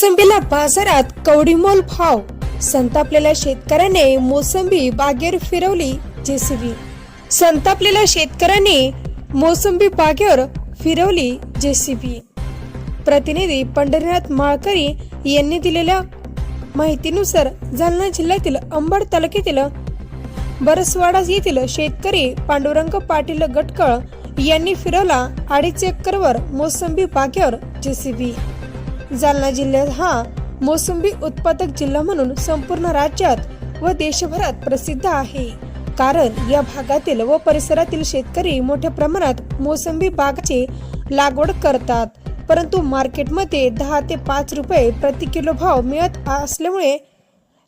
मोसंबीला बाजारात कवडीमोल भाव. संतापलेल्या शेतकऱ्याने मोसंबी बागेवर फिरवली जेसीबी. संतापलेल्या शेतकऱ्याने मोसंबी बागेवर फिरवली जेसीबी. प्रतिनिधी पंढरीनाथ माळकरी यांनी दिलेल्या माहितीनुसार जालना जिल्ह्यातील अंबड तालुक्यातील बरसवाडा येथील शेतकरी पांडुरंग पाटील गटकळ यांनी फिरवला अडीच एकरवर मोसंबी बागेवर जेसीबी. जालना जिल्ह्यात हा मोसंबी उत्पादक जिल्हा म्हणून संपूर्ण राज्यात व देशभरात प्रसिद्ध आहे. कारण या भागातील व परिसरातील शेतकरी मोठ्या प्रमाणात मोसंबी बागाची लागवड करतात. परंतु मार्केटमध्ये दहा ते पाच रुपये प्रति किलो भाव मिळत असल्यामुळे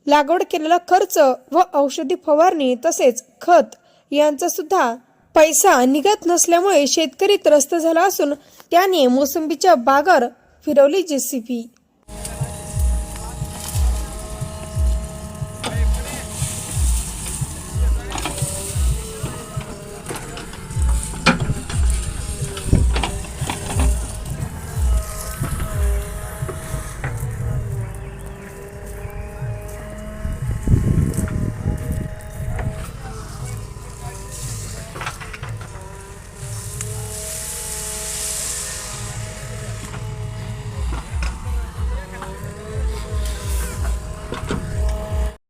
लागवड केलेला खर्च व औषधी फवारणी तसेच खत यांचा सुद्धा पैसा निघत नसल्यामुळे शेतकरी त्रस्त झाला असून त्याने मोसंबीच्या बागर फिरवली जे सी पी